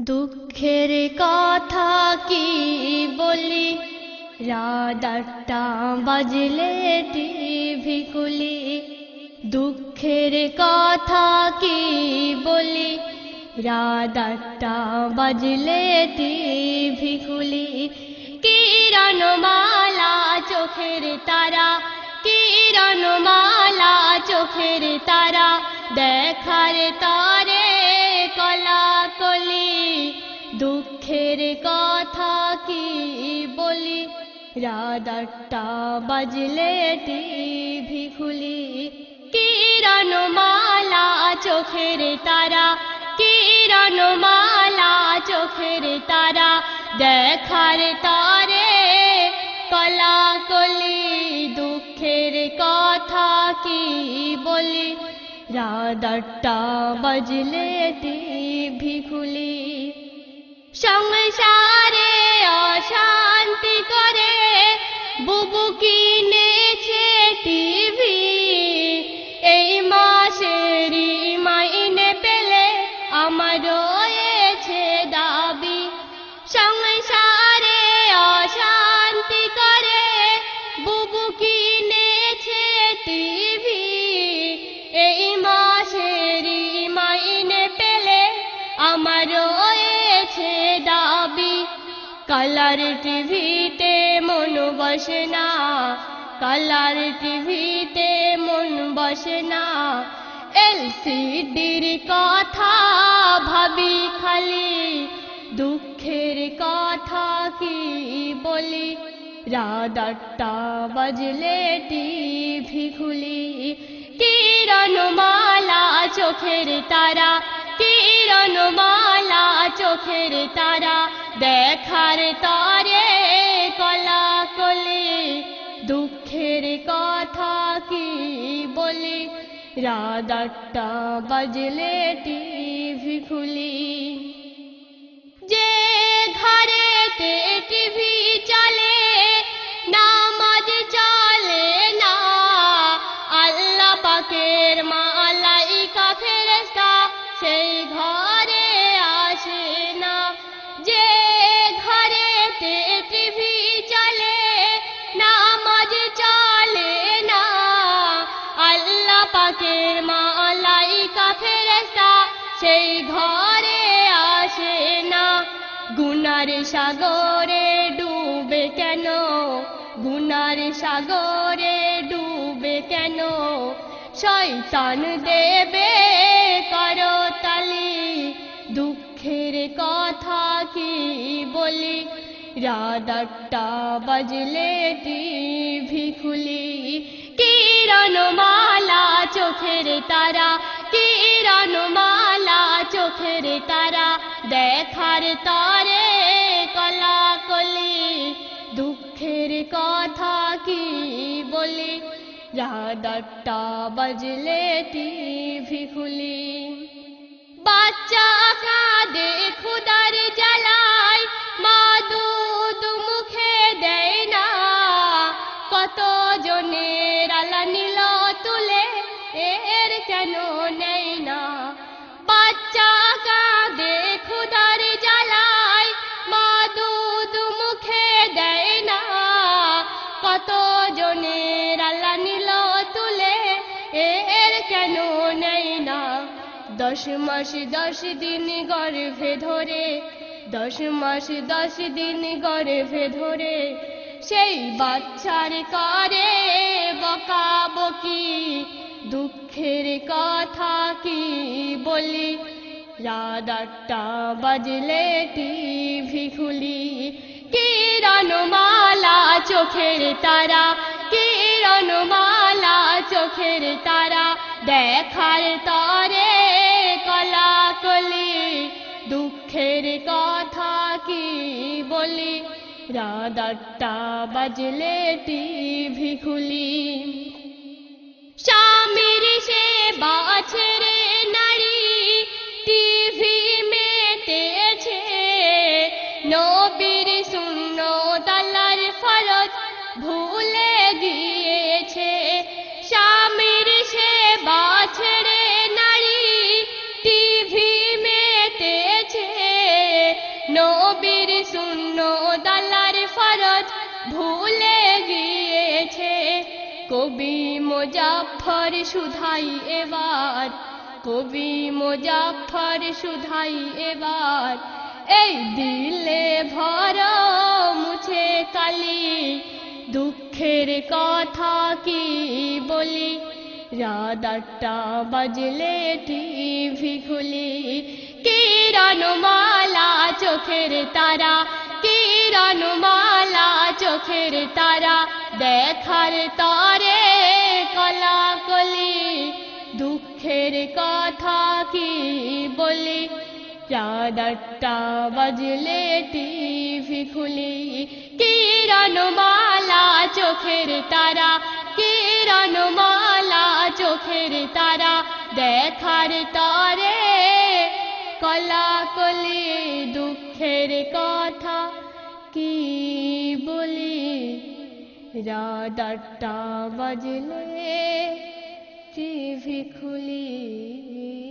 দুঃখের কথা কি বলি? আটটা বাজলে টিভি খুলি। দুঃখের কথা কি বলি? আটটা বাজলে টিভি খুলি। কিরণমালা চোখের তারা, কিরণমালা চোখের তারা, দেখার তারে আটটা বাজলে টিভি খুলি। কিরণমালা চোখের তারা, কিরণমালা চোখের তারা, দেখার তারে কলা কলি দুঃখের কথা কি বলি? আটটা বাজলে টিভি খুলি। সংসারে অশান্তি করে বুবু কিনেছে টিভি এই মাসেরই মাইনে পেলে আমার রয়েছে দাবি। সংসারে অশান্তি করে, বুবু কিনেছে টিভি কালার টিভিতে মন বসে না, কালার টিভিতে মন বসে না। এলসিডির কথা ভাবি খালি, দুঃখের কথা কি বলি? রাত বাজলে টিভি খুলি, কিরণমালা চোখের তারা কিরণমালা চোখের তারা, দেখার তরে কলা কলি দুঃখের কথা কি বলি? আটটা বাজলে টিভি খুলি। যে ঘরেতে টিভি চলে সেই ঘরে আসে না। যে ঘরেতে টিভি চলে, নামাজ চলে না। আল্লাহ পাকের মালাইকা ফেরেশতা সেই ঘরে আসে না। গুনার সাগরে ডুবে কেন? গুনার সাগরে ডুবে কেন? শয়তান দেবে করতালি দুঃখের কথা কি বলি? রাত বাজলে টিভি খুলি। কিরণমালা চোখের তারা, কিরণমালা চোখের তারা, দেখার তারে কলা কলি। দুঃখের কথা কি বলি? রাত বাজলে টিভি খুলি। বাচ্চা কাঁদে খুদার জ্বালায়, মা দুধ মুখে দেয় না। কত জনের আলা নিল তুলে, এর কেন নেই না? বাচ্চা কাঁদে খুদার জ্বালায়, মা দুধ মুখে দেয় না। এর কেন নেই না দশ মাস দশ দিন গর্ভে ধরে, দশ মাস দশ দিন গর্ভে ধরে, সেই বাচ্চার করে বকা বকি, দুঃখের কথা কি বলি? রাত আটটা বাজলে টিভি খুলি, কিরণমালা চোখের তারা, কিরণমালা চোখের তারা, দেখার তরে কলা কলি দুঃখের কথা কি বলি? রাত আটটা বাজলে টিভি খুলি। স্বামীর সে ভুলে গিয়েছে। কবি মোজাফর সুধাই এবার, কবি মোজাফর সুধাই এবার। এই দিলে ভরা মুছে কালি, দুঃখের কথা কি বলি? রাদারটা বাজলে টিভি খুলি কিরণমালা চোখের তারা কিরণমালা চোখের তারা, দেখার তরে কলা কলি দুঃখের কথা কি বলি? চাঁদারটা বাজলে টিভি খুলি। কিরণমালা চোখের তারা? কিরণমালা চোখের তারা? দেখার তরে কলা কলে দুঃখের কথা কি বলি? রাদারটা বাজলে টিভি খুলি।